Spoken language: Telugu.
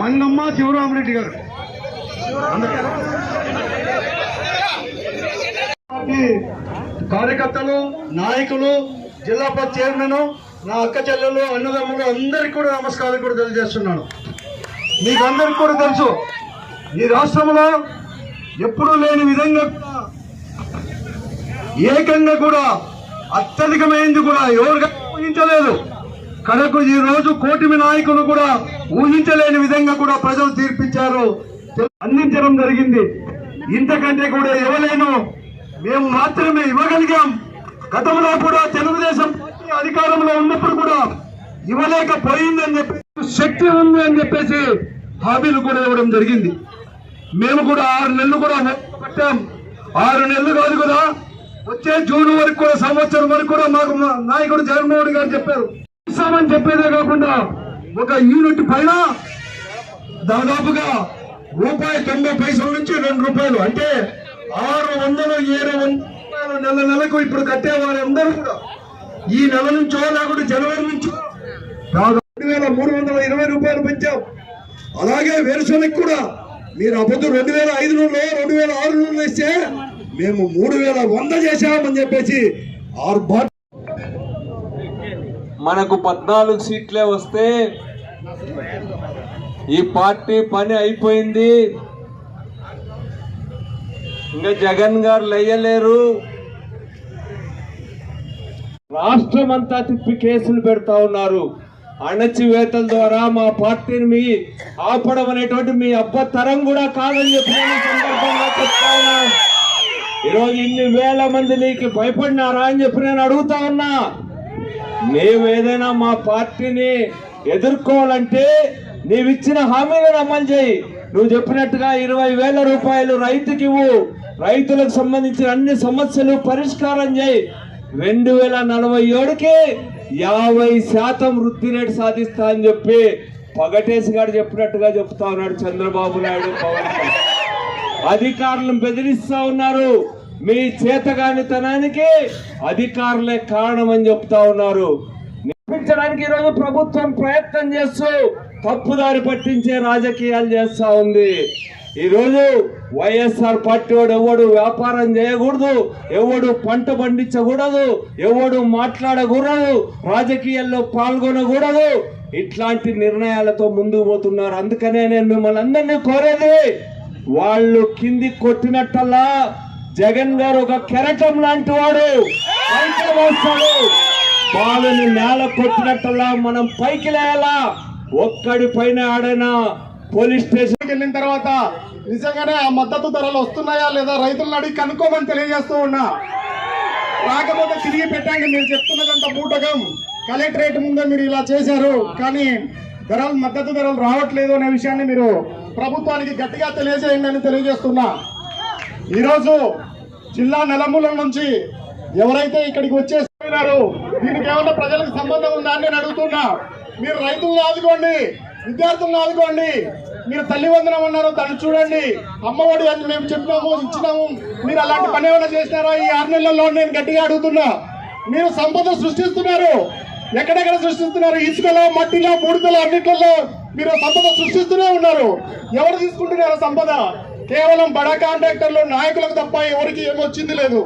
మంగమ్మ శివరామరెడ్డి గారు. కార్యకర్తలు నాయకులు జిల్లా పరిషత్ చైర్మన్ నా అక్క చెల్లెలు అన్నదమ్ములు అందరికీ కూడా నమస్కారాలు కూడా తెలియజేస్తున్నాను. మీకు అందరికి కూడా తెలుసు ఈ రాష్ట్రంలో ఎప్పుడూ లేని విధంగా కూడా ఏకంగా కూడా అత్యధికమైంది కూడా ఎవరు ఊహించలేదు. కడకు ఈ రోజు కూటమి నాయకులు కూడా ఊహించలేని విధంగా కూడా ప్రజలు తీర్పిచ్చారు. అందించడం జరిగింది. ఇంతకంటే కూడా ఇవ్వలేను మేము మాత్రమే ఇవ్వగలిగాం. గతంలో కూడా తెలుగుదేశం పార్టీ అధికారంలో ఉన్నప్పుడు కూడా ఇవ్వలేకపోయిందని చెప్పి శక్తి ఉంది అని చెప్పేసి హామీలు కూడా ఇవ్వడం జరిగింది. మేము కూడా ఆరు నెలలు కూడా పట్టాం ఆరు నెలలు కాదు కదా వచ్చే జూన్ వరకు కూడా సంవత్సరం వరకు కూడా మాకు నాయకుడు జగన్మోహన్ గారు చెప్పారు. ఇస్తామని చెప్పేదే కాకుండా ఒక యూనిట్ పైన దాదాపుగా రూపాయి తొంభై పైసల నుంచి రెండు రూపాయలు అంటే ఆరు వందలు ఏడు వందలు నెల నెలకు ఇప్పుడు కట్టే వారందరూ కూడా ఈ నెల నుంచో లేకుంటే జనవరి నుంచో రెండు వేల మూడు వందల ఇరవై రూపాయలు పెంచాం. అలాగే వేరుశనగ కూడా మీరు అబద్ధం రెండు వేల ఐదు నూనెలో రెండు వేల ఆరు నూనెలు ఇస్తే మేము మూడు వేల వంద చేశామని చెప్పేసి ఆరు మనకు పద్నాలుగు సీట్లే వస్తే ఈ పార్టీ పని అయిపోయింది. ఇంకా జగన్ గారు లయ్యలేరు. రాష్ట్రం అంతా తిప్పి కేసులు పెడతా ఉన్నారు. అణచివేతల ద్వారా మా పార్టీని మీ ఆపడం అనేటువంటి మీ అబ్బ తరం కూడా కాదని చెప్పి సందర్భంగా చెప్తా ఈరోజు ఇన్ని వేల మంది నీకు భయపడినారా అని చెప్పి నేను అడుగుతా ఉన్నా. మేమేదైనా మా పార్టీని ఎదుర్కోవాలంటే నీవిచ్చిన హామీలను అమలు చేయి నువ్వు చెప్పినట్టుగా ఇరవై వేల రూపాయలు రైతుకి ఇవ్వు రైతులకు సంబంధించిన అన్ని సమస్యలు పరిష్కారం చేయి రెండు వేల నలభై ఏడుకి యాభై శాతం వృద్ధి రేటు సాధిస్తా అని చెప్పి పగటేసి గారు చెప్పినట్టుగా చెప్తా ఉన్నాడు చంద్రబాబు నాయుడు పవన్ అధికారులను బెదిరిస్తా ఉన్నారు. మీ చేతగానితనానికి అధికారులే కారణమని చెప్తా ఉన్నారు. నిర్మించడానికి ఈరోజు ప్రభుత్వం ప్రయత్నం చేస్తూ తప్పుదారి పట్టించే రాజకీయాలు చేస్తా ఉంది. ఈరోజు వైఎస్ఆర్ పార్టీ వాడు ఎవడు వ్యాపారం చేయకూడదు ఎవడు పంట పండించకూడదు ఎవడు మాట్లాడకూడదు రాజకీయాల్లో పాల్గొనకూడదు. ఇట్లాంటి నిర్ణయాలతో ముందుకు పోతున్నారు. అందుకనే నేను మిమ్మల్ని అందరినీ కోరేది వాళ్ళు కింది కొట్టినట్టల్లా జగన్ గారు ఒక కెరటం లాంటి వాడు. పైకి వస్తాడు వాళ్ళని నేల కొట్టినట్టులా మనం పైకి లేయాలా? ఒక్కడి పైన ఆడైనా పోలీస్ స్టేషన్ వెళ్ళిన తర్వాత నిజంగానే ఆ మద్దతు ధరలు వస్తున్నాయా లేదా రైతులను అడిగి కనుక్కోమని తెలియజేస్తూ ఉన్నా. రాకపోతే తిరిగి పెట్టాక మీరు చెప్తున్నదంత బూటకం. కలెక్టరేట్ ముందే మీరు ఇలా చేశారు కానీ ధరలు మద్దతు ధరలు రావట్లేదు అనే విషయాన్ని మీరు ప్రభుత్వానికి గట్టిగా తెలియజేయండి అని తెలియజేస్తున్నా. ఈరోజు జిల్లా నలుమూలల నుంచి ఎవరైతే ఇక్కడికి వచ్చేస్తున్నారు దీనికి ఏమన్నా ప్రజలకు సంబంధం ఉందా అని నేను అడుగుతున్నా. మీరు రైతులను ఆదుకోండి విద్యార్థులను ఆదుకోండి. మీరు తల్లి వందనం ఉన్నారు దాన్ని చూడండి. అమ్మఒడి అని మేము చెప్పినాము ఇచ్చినాము. మీరు అలాంటి పని ఏమైనా చేసినారా? ఈ ఆరు నెలల్లో నేను గట్టిగా అడుగుతున్నా. మీరు సంపద సృష్టిస్తున్నారు. ఎక్కడెక్కడ సృష్టిస్తున్నారు? ఇసుకలో మట్టిలో బూడిదలో అన్నిట్లలో మీరు సంపద సృష్టిస్తూనే ఉన్నారు. ఎవరు తీసుకుంటున్నారు సంపద? కేవలం బడా కాంట్రాక్టర్లు నాయకులకు తప్ప ఎవరికి ఏమొచ్చింది లేదు.